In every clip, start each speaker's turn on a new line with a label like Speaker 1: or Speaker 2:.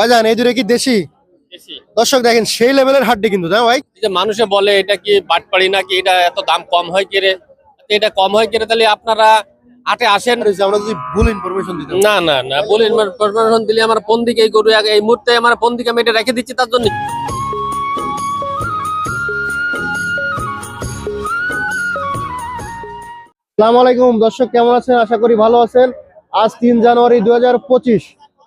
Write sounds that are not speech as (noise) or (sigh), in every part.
Speaker 1: ভাইজান এই দূরে কি দেশি? দর্শক দেখেন সেই লেভেলের হাড্ডি কিন্তু না ভাই?
Speaker 2: যে মানুষে বলে এটা কি বাটপাড়ি নাকি? এটা এত দাম কম হয় কি রে? এটা কম হয় কি রে? তাহলে আপনারা আটে আসেন।
Speaker 1: আমরা যদি ভুল ইনফরমেশন দিতাম।
Speaker 2: না না না দিলে আমার দিকে গরু এই মুহূর্তে আমার দিকে আমি এটা রেখে দিচ্ছি তার জন্য।
Speaker 1: আসসালামু আলাইকুম দর্শক কেমন আছেন? আশা করি ভালো আছেন। আজ তিন জানুয়ারি দু হাজার পঁচিশ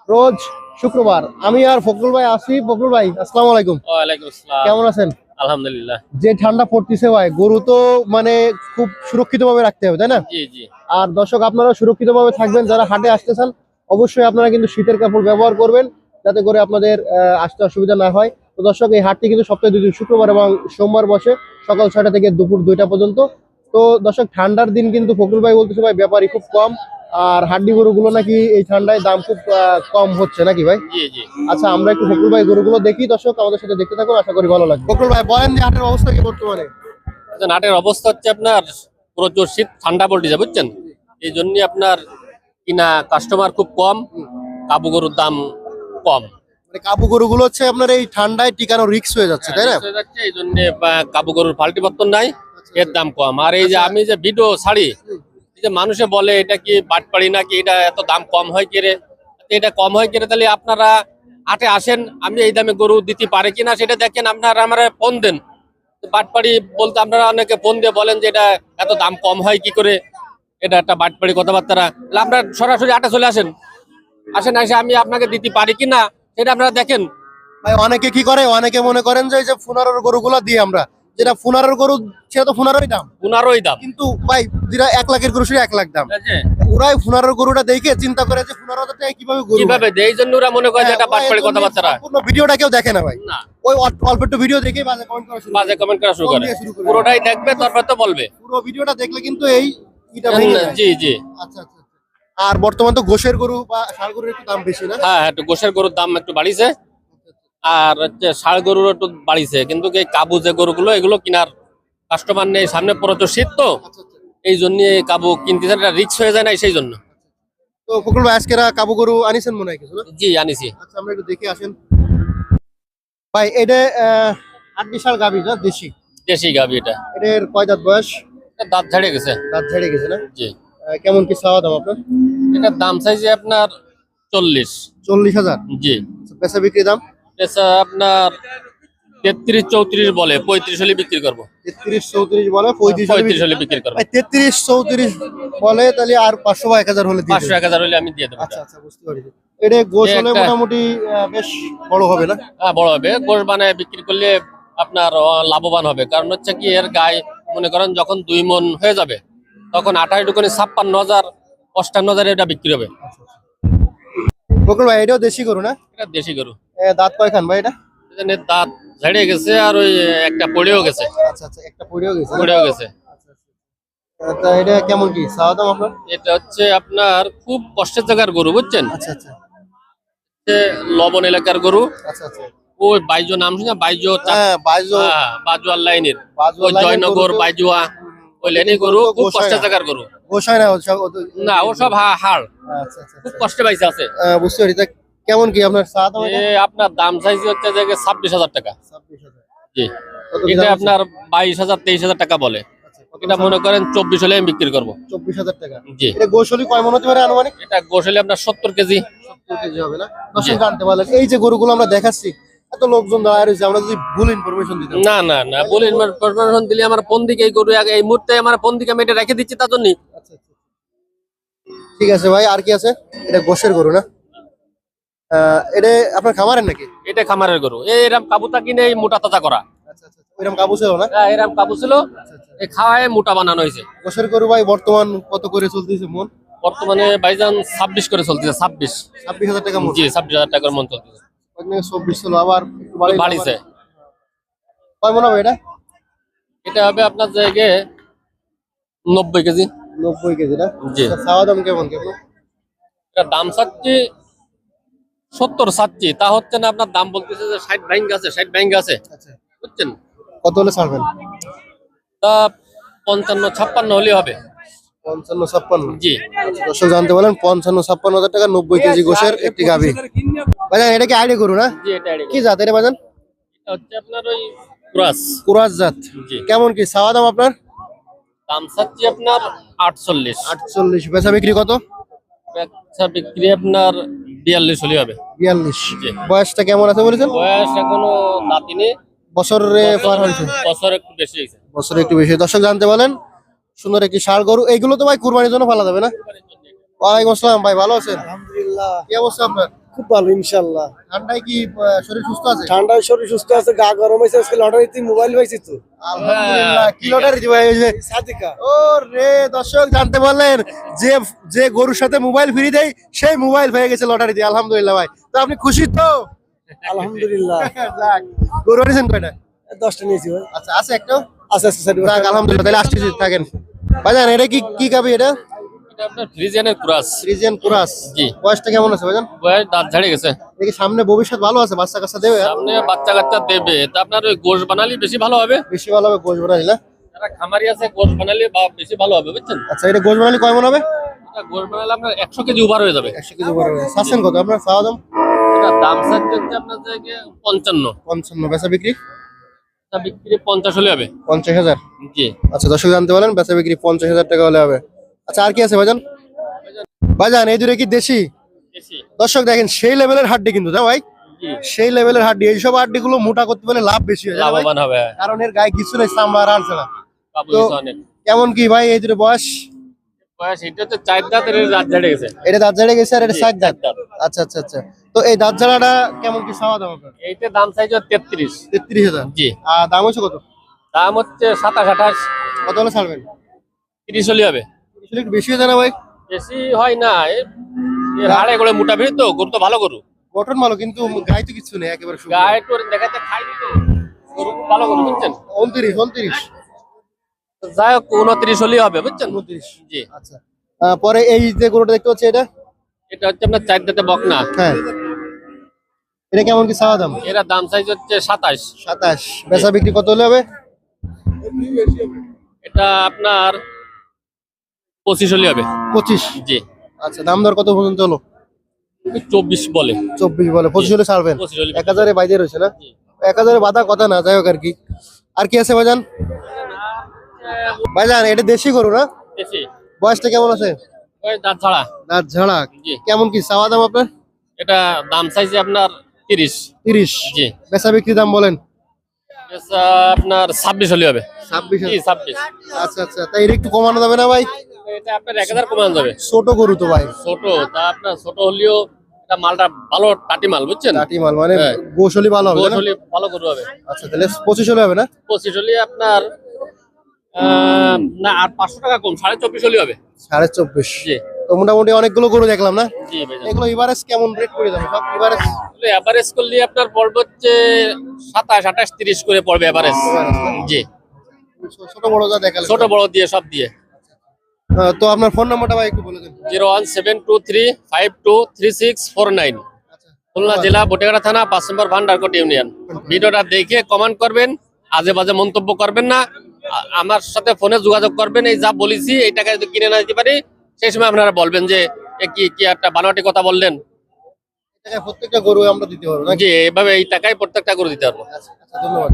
Speaker 1: রোজ শুক্রবার। আমি আর ফখরুল ভাই আসি ফখরুল ভাই আসসালামু আলাইকুম।
Speaker 2: ওয়ালাইকুম আসসালাম।
Speaker 1: কেমন আছেন?
Speaker 2: আলহামদুলিল্লাহ।
Speaker 1: যে ঠান্ডা পড়তেছে ভাই গরু তো মানে খুব সুরক্ষিত ভাবে রাখতে হবে তাই না?
Speaker 2: জি জি।
Speaker 1: আর দর্শক আপনারা সুরক্ষিত ভাবে থাকবেন। যারা হাটে আসতেছেন অবশ্যই আপনারা কিন্তু শীতের কাপড় ব্যবহার করবেন যাতে করে আপনাদের আসতে অসুবিধা না হয়। তো দর্শক এই হাটটি কিন্তু সপ্তাহে দুদিন শুক্রবার এবং সোমবার বসে সকাল ছয়টা থেকে দুপুর দুইটা পর্যন্ত। তো দর্শক ঠান্ডার দিন কিন্তু ফকরুল ভাই বলতেছে ভাই ব্যাপারই খুব কম। আর হাড্ডি গরুগুলো নাকি এই ঠান্ডায় দাম খুব আহ, কম হচ্ছে নাকি ভাই?
Speaker 2: জি জি।
Speaker 1: আচ্ছা আমরা একটু ফখরুল ভাই গরুগুলো দেখি দর্শক আমাদের সাথে দেখতে থাকুন আশা করি ভালো লাগবে। ফখরুল ভাই বলেন যে হাটের অবস্থা কি বর্তমানে?
Speaker 2: আচ্ছা, নাটের অবস্থা হচ্ছে আপনার প্রচুর শীত ঠান্ডা পড়ছে বুঝছেন? এই জন্য আপনার কিনা কাস্টমার খুব কম কাবু গরুর দাম কম।
Speaker 1: মানে কাবু গরুগুলো হচ্ছে আপনার এই ঠান্ডায় টিকানো রিক্স হয়ে যাচ্ছে তাই না?
Speaker 2: হয়ে যাচ্ছে, এই জন্য কাবু গরুর পাল্টি পত্তন নাই এর দাম কম। আর এই যে আমি যে ভিডিও ছাড়ি যে মানুষে বলে, এটা কি বাটপাড়ি নাকি? এটা এত দাম কম হয় কি রে? এটা কম হয় কি রে? তাহলে আপনারা আটে আসেন, আমি এই দামে গরু দিতে পারে কিনা সেটা দেখেন, আপনারা আমার ফোন দেন। বাটপাড়ি বলতে আপনারা অনেকে ফোন দিয়ে বলেন যে, এটা এত দাম কম হয় কি করে? এটা একটা বাটপাড়ি কথাবার্তা তাহলে আপনারা সরাসরি আটে চলে আসেন। আসেন, এসে আমি আপনাকে দিতে পারি কিনা সেটা আপনারা দেখেন।
Speaker 1: ভাই, অনেকে কি করে? অনেকে মনে করেন যে, এই যে ফুনারোর গরুগুলো দিই আমরা। যেটা ফুনারোর গরু সেটা তো ফুনারোই দাম।
Speaker 2: দাম।
Speaker 1: কিন্তু ভাই যেটা এক লাখের গরু সেটা এক লাখ দাম। ওরাই ফুনারোর গরুটা দেখে চিন্তা করে যে ফুনারো টাকা কীভাবে গরু
Speaker 2: কীভাবে দেয়? এই জন্য ওরা মনে করে যে এটা
Speaker 1: হ্যাঁ,
Speaker 2: কথাবার্তা।
Speaker 1: ভিডিওটা কেউ দেখে না ভাই।
Speaker 2: না।
Speaker 1: ওই অল্প একটু ভিডিও দেখে বাজে কমেন্ট করা শুরু
Speaker 2: বাজে কমেন্ট করা শুরু করে। পুরোটাই দেখবে তারপর তো বলবে।
Speaker 1: পুরো ভিডিওটা দেখলে কিন্তু এই এটা
Speaker 2: জি জি।
Speaker 1: আচ্ছা আচ্ছা আচ্ছা। আর বর্তমান তো গোশের গরু বা ষাড় গরুর একটু দাম বেশি না?
Speaker 2: হ্যাঁ একটু গোশের গরুর দাম একটু বাড়িছে। আর হচ্ছে ষাড় গরুর একটু বাড়িছে। কিন্তু এই কাবু যে গরুগুলো এগুলো কেনার কাস্টমার নেই সামনে প্রচুর শীত তো।
Speaker 1: আচ্ছা আচ্ছা
Speaker 2: এই জন্য কাবু কিনতে এটা রিক্স হয়ে যায় না সেই জন্য।
Speaker 1: তো ভাই আজকেরা কাবু গরু আনিছেন মনে হয় কিছু না?
Speaker 2: জি আনিছি।
Speaker 1: আচ্ছা আমরা একটু দেখে আসেন। ভাই এটা আট বিশাল না দেশি?
Speaker 2: দেশি গাবি এটা।
Speaker 1: এটার কয় দাঁত বয়স?
Speaker 2: এটা দাঁত ঝেড়ে গেছে।
Speaker 1: দাঁত ঝেড়ে গেছে না?
Speaker 2: জি।
Speaker 1: কেমন কি চাওয়া দাম আপনার?
Speaker 2: এটার দাম চাইছে আপনার চল্লিশ।
Speaker 1: চল্লিশ হাজার?
Speaker 2: জি।
Speaker 1: আচ্ছা, বেচা বিক্রি দাম?
Speaker 2: আপনার তেত্রিশ চৌত্রিশ বলে পঁয়ত্রিশ হলে বিক্রি করব।
Speaker 1: তেত্রিশ চৌত্রিশ বলে পঁয়ত্রিশ হলে বিক্রি-
Speaker 2: করব।
Speaker 1: তেত্রিশ চৌত্রিশ বলে তাহলে আর পাঁচশো বা এক হাজার হলে
Speaker 2: পাঁচশো এক হাজার হলে আমি দিয়ে দেবো।
Speaker 1: আচ্ছা আচ্ছা বুঝতে পারছি। এটা গোস
Speaker 2: এই
Speaker 1: হলে মোটামুটি বেশ বড় হবে না?
Speaker 2: হ্যাঁ বড় হবে। গোশ বানায় বিক্রি করলে আপনার লাভবান হবে। কারণ হচ্ছে কি এর গায়ে মনে করেন যখন দুই মন হয়ে যাবে তখন আঠাশ দোকানে ছাপ্পান্ন হাজার অষ্টান্ন হাজার এটা বিক্রি হবে।
Speaker 1: বকুল ভাই এটাও দেশি গরু না?
Speaker 2: এটা দেশি গরু।
Speaker 1: দাঁত কয়খান ভাই এটা?
Speaker 2: দাঁত ঝেড়ে গেছে আর ওই একটা পড়েও গেছে।
Speaker 1: আচ্ছা আচ্ছা একটা পড়েও গেছে
Speaker 2: পড়েও গেছে।
Speaker 1: আহ, তা এটা কেমন কি? চাওয়া দাম আপনার?
Speaker 2: এটা হচ্ছে আপনার খুব কষ্টের জায়গার গরু বুঝছেন?
Speaker 1: আচ্ছা আচ্ছা।
Speaker 2: লবণ এলাকার গরু।
Speaker 1: আচ্ছা আচ্ছা।
Speaker 2: ওই বাইজো নাম শুনে বাইজো
Speaker 1: হ্যাঁ বাইজো
Speaker 2: হ্যাঁ, বাজুয়ার লাইনের।
Speaker 1: বাজুয়া
Speaker 2: ওই জয়নগর বাইজুয়া ওই লাইনের গরু খুব কষ্টের জায়গার গরু।
Speaker 1: গোসাই না ও সব-
Speaker 2: না ও সব হা- হাড়।
Speaker 1: আচ্ছা আচ্ছা
Speaker 2: খুব
Speaker 1: আচ্ছা।
Speaker 2: কষ্টে পাইছে আছে।
Speaker 1: বুঝতে পারি। কেমন কি আপনার চাওয়া দাম এটা?
Speaker 2: আপনার দাম চাইছে হচ্ছে যে ছাব্বিশ হাজার টাকা।
Speaker 1: ছাব্বিশ হাজার।
Speaker 2: জি।
Speaker 1: কত কি
Speaker 2: এটা
Speaker 1: দাম আছে?
Speaker 2: আপনার বাইশ হাজার তেইশ হাজার টাকা বলে।
Speaker 1: আচ্ছা, কত
Speaker 2: এটা মনে করেন চব্বিশ হলে আমি বিক্রি করব।
Speaker 1: চব্বিশ হাজার টাকা।
Speaker 2: জি।
Speaker 1: এটা গোসলি কয় মন হতে পারে আনুমানিক?
Speaker 2: এটা গোস হলে আপনার সত্তর কেজি।
Speaker 1: সত্তর কেজি হবে না? দর্শক জানতে পারলেন। এই যে গরুগুলো আমরা দেখাচ্ছি এত লোকজন দাঁড়ায় রয়েছে আমরা যদি ভুল ইনফরমেশন দিতাম।
Speaker 2: না না না বলে পারমিশন দিলে আমার ফোন দিকে এই গরু আগে এই মুহূর্তে আমার ফোন দিকে আমি এটা রেখে দিচ্ছি তার জন্য
Speaker 1: আচ্ছা, আচ্ছা। ঠিক আছে ভাই আর কি আছে? এটা গোশের গরু না? এটা আপনার খামারের নাকি?
Speaker 2: এটা খামারের গরু। এরম কাবুতা কিনে মোটা তাজা করা।
Speaker 1: আচ্ছা আচ্ছা কাবু ছিল না?
Speaker 2: হ্যাঁ, কাবু ছিল।
Speaker 1: আচ্ছা আচ্ছা
Speaker 2: এই খাওয়ায় মোটা বানানো হয়েছে।
Speaker 1: গোশের গরু ভাই বর্তমান কত করে চলতেছে মন?
Speaker 2: বর্তমানে বাইজান ছাব্বিশ করে চলতেছে ছাব্বিশ।
Speaker 1: ছাব্বিশ হাজার টাকা
Speaker 2: জি ছাব্বিশ হাজার টাকার মন চলতেছে।
Speaker 1: চব্বিশ ছিল আবার
Speaker 2: বাড়িছে।
Speaker 1: কয় মন হবে এটা?
Speaker 2: এটা হবে আপনার জায়গায় নব্বই কেজি।
Speaker 1: নব্বই কেজি না?
Speaker 2: জি।
Speaker 1: আচ্ছা, দাম কেমন কেমন?
Speaker 2: দাম চাচ্ছি সত্তর চাচ্ছি তা হচ্ছে না আপনার দাম বলতেছে যে ষাট ব্যাংক আছে ষাট ব্যাংক আছে।
Speaker 1: আচ্ছা।
Speaker 2: বুঝছেন?
Speaker 1: কত হলে ছাড়বেন?
Speaker 2: তা পঞ্চান্ন ছাপ্পান্ন হলে হবে।
Speaker 1: পঞ্চান্ন ছাপ্পান্ন?
Speaker 2: জি।
Speaker 1: দর্শক জানতে পঞ্চান্ন ছাপ্পান্ন হাজার টাকা নব্বই কেজি গোশের একটি গাভি। এটা কি আইডি করু না?
Speaker 2: জি এটা আইডি
Speaker 1: কি জাত এটা
Speaker 2: হচ্ছে আপনার ওই ক্রাস।
Speaker 1: কুরাজ জাত।
Speaker 2: জি।
Speaker 1: কেমন কি? দাম আপনার?
Speaker 2: দাম চাচ্ছি আপনার আটচল্লিশ।
Speaker 1: আটচল্লিশ। বেচা বিক্রি কত?
Speaker 2: আচ্ছা বিক্রি আপনার বিয়াল্লিশ হলে হবে।
Speaker 1: বিয়াল্লিশ।
Speaker 2: জি।
Speaker 1: বয়সটা কেমন আছে বলেছেন?
Speaker 2: বয়স এখনও নাতিনি।
Speaker 1: বছরে পার হয়েছে?
Speaker 2: বছর একটু বেশি হয়েছে।
Speaker 1: বছরে একটু বেশি। দর্শক জানতে বলেন সুন্দর একটি ষাড় গরু। এইগুলো তো ভাই কুরবানির জন্য পালা যাবে না? ওয়ালাইকুম আসসালাম ভাই ভালো আছেন?
Speaker 3: আলহামদুলিল্লাহ।
Speaker 1: কি অবস্থা আপনার?
Speaker 3: খুব ভালো ইনশাল্লাহ
Speaker 1: ঠান্ডায় কি শরীর সুস্থ আছে?
Speaker 3: ঠান্ডায় শরীর সুস্থ আছে গা গরম হয়েছে আজকে লটারিতে মোবাইল পাইছি তো।
Speaker 1: আলহামদুলিল্লাহ কি লটারি
Speaker 3: সাদিকা।
Speaker 1: ও রে দর্শক জানতে পারলেন যে যে গরুর সাথে মোবাইল ফ্রি দেয় সেই মোবাইল হয়ে গেছে লটারি দিয়ে আলহামদুলিল্লাহ ভাই। তো আপনি খুশি তো?
Speaker 3: আলহামদুলিল্লাহ। (laughs)
Speaker 1: যাক। গরু আনিছেন কয়টা?
Speaker 3: দশটা নিয়েছি ভাই।
Speaker 1: আচ্ছা আছে একটাও?
Speaker 3: আচ্ছা আচ্ছা
Speaker 1: আলহামদুলিল্লাহ তাহলে আসতেছি থাকেন। ভাইজান এটা কি কি কাবি এটা?
Speaker 2: এটা আপনার ফ্রিজিয়ানের ক্রাস
Speaker 1: ফ্রিজিয়ান কুরাস
Speaker 2: জি।
Speaker 1: বয়সটা কেমন আছে ভাইজান?
Speaker 2: বয়স দাঁত ঝাড়ে গেছে।
Speaker 1: দেখি সামনে ভবিষ্যৎ ভালো আছে বাচ্চা কাচ্চা দেবে?
Speaker 2: সামনে বাচ্চা কাচ্চা দেবে। তা আপনার ওই গোশ বানালি বেশি ভালো হবে?
Speaker 1: বেশি ভালো হবে গোশ বানালি না?
Speaker 2: যারা খামারি আছে গোশ বানালি বা বেশি ভালো হবে বুঝছেন?
Speaker 1: আচ্ছা এটা গোশ বানালি কয় মন হবে?
Speaker 2: এটা গোশ বানালে আপনার একশো কেজি উভার হয়ে যাবে।
Speaker 1: একশো কেজি বড় হবে চাচ্ছেন কত? আপনার চাওয়া দাম?
Speaker 2: এটা দাম চাচ্ছে আপনার জায়গায় পঞ্চান্ন।
Speaker 1: পঞ্চান্ন। বেচা বিক্রি?
Speaker 2: তা বিক্রি পঞ্চাশ হলে হবে।
Speaker 1: পঞ্চাশ হাজার।
Speaker 2: জি।
Speaker 1: আচ্ছা দর্শক জানতে পারেন বেচা বিক্রি পঞ্চাশ হাজার টাকা হলে হবে। আচ্ছা আর কি আছে ভাইজান? ভাইজান এই দূরে কি দেশি? দর্শক দেখেন সেই লেভেলের হাড্ডি কিন্তু না ভাই? সেই লেভেলের হাড্ডি এইসব হাড্ডি গুলো মোটা করতে পারলে লাভ বেশি হয়?
Speaker 2: লাভবান হবে
Speaker 1: কারণ এর গায়ে কিছু নেই চামড়া আর
Speaker 2: বাবু
Speaker 1: তো- কেমন কি ভাই এই দূরে বয়স?
Speaker 2: এটা
Speaker 1: দাঁত ঝাড়ে গেছে। আর এটা দাঁত। আচ্ছা আচ্ছা আচ্ছা। তো এই দাঁত ঝাড়াটা কেমন কি চাওয়া দাম আপনার?
Speaker 2: এইটা দাম চাইছে তেত্রিশ।
Speaker 1: তেত্রিশ হাজার?
Speaker 2: জি।
Speaker 1: আর দাম হচ্ছে কত?
Speaker 2: দাম হচ্ছে সাতাশ আঠাশ।
Speaker 1: কত হলে ছাড়বেন?
Speaker 2: তিরিশ হলে হবে।
Speaker 1: একটু বেশি হয়ে যায় না ভাই?
Speaker 2: বেশি হয় না। এর হাড়ে করে মোটা ভিড় তো গরু তো ভালো গরু।
Speaker 1: গঠন ভালো কিন্তু গায়ে তো কিছু নেই একেবারে।
Speaker 2: গায়ে তোর দেখাতে খাইনি তো। গরু ভালো গরু বুঝছেন?
Speaker 1: উনত্রিশ উনত্রিশ।
Speaker 2: তো যাই হোক উনত্রিশ হলেই হবে বুঝছেন?
Speaker 1: উনত্রিশ।
Speaker 2: জি।
Speaker 1: আচ্ছা। পরে এই যে গরুটা দেখতে পাচ্ছি এটা?
Speaker 2: এটা হচ্ছে আপনার চার দাঁতে বকনা।
Speaker 1: হ্যাঁ। এটা কেমন কি চাওয়া দাম?
Speaker 2: এরা দাম সাইজ হচ্ছে সাতাশ।
Speaker 1: সাতাশ। বেচা বিক্রি কত হলে হবে?
Speaker 2: এটা আপনার পঁচিশ হলে হবে।
Speaker 1: পঁচিশ?
Speaker 2: জি।
Speaker 1: আচ্ছা দাম দর কত পর্যন্ত হলো?
Speaker 2: চব্বিশ বলে।
Speaker 1: চব্বিশ বলে পঁচিশ হলে ছাড়বেন? এক হাজারে বাইরে রয়েছে না? এক হাজারে বাধা কথা না যাই হোক আর কি। আর কি আছে ভাইজান? ভাইজান এটা দেশি গরু না? বয়সটা কেমন আছে?
Speaker 2: দাঁত ছাড়া
Speaker 1: দাঁত ঝাড়া। কেমন কি চাওয়া দাম আপনার?
Speaker 2: এটা দাম চাইছে আপনার তিরিশ।
Speaker 1: তিরিশ।
Speaker 2: জি।
Speaker 1: বেচা বিক্রি দাম বলেন।
Speaker 2: আপনার ছাব্বিশ হলে হবে।
Speaker 1: ছাব্বিশ
Speaker 2: ছাব্বিশ।
Speaker 1: আচ্ছা আচ্ছা। তাই এটা একটু কমানো যাবে না ভাই?
Speaker 2: এটা আপনার এক হাজার কমান যাবে।
Speaker 1: ছোট গরু তো ভাই।
Speaker 2: ছোট তা আপনার ছোট হলেও এটা মালটা ভালো টাটি মাল বুঝছেন?
Speaker 1: মাল মানে
Speaker 2: হ্যাঁ।
Speaker 1: ভালো হবে
Speaker 2: ভালো গরু হবে।
Speaker 1: আচ্ছা তাহলে পঁচিশ হলে হবে না?
Speaker 2: পঁচিশ হলে আপনার না আর পাঁচশো টাকা কম সাড়ে চব্বিশ হলে হবে।
Speaker 1: সাড়ে চব্বিশ।
Speaker 2: জি।
Speaker 1: তো মোটামুটি অনেকগুলো গরু দেখলাম না? এগুলো ইভারেজ কেমন রেট করে যাবে? সব ইভারেজ
Speaker 2: এভারেজ করলে আপনার পড়বে হচ্ছে সাতাশ আঠাশ তিরিশ করে পড়বে এভারেজ জি।
Speaker 1: ছোট বড় যা দেখালে।
Speaker 2: ছোট বড় দিয়ে সব দিয়ে।
Speaker 1: তো আপনার ফোন নাম্বারটা ভাই একটু বলে দেন।
Speaker 2: Zero one seven two three five two three six four nine.
Speaker 1: আচ্ছা।
Speaker 2: খুলনা জেলা বটেগাড়া থানা পাঁচ নম্বর ভান্ডারকোট ইউনিয়ন। ভিডিওটা দেখে কমেন্ট করবেন আজে বাজে মন্তব্য করবেন না। আমার সাথে ফোনে যোগাযোগ করবেন এই যা বলেছি এই টাকা যদি কিনে না দিতে পারি সেই সময় আপনারা বলবেন যে কি কি একটা বানোয়াটি কথা বললেন?
Speaker 1: প্রত্যেকটা গরু আমরা দিতে পারব নাকি?
Speaker 2: এভাবে এই টাকায় প্রত্যেকটা গরু দিতে পারব।
Speaker 1: আচ্ছা আচ্ছা ধন্যবাদ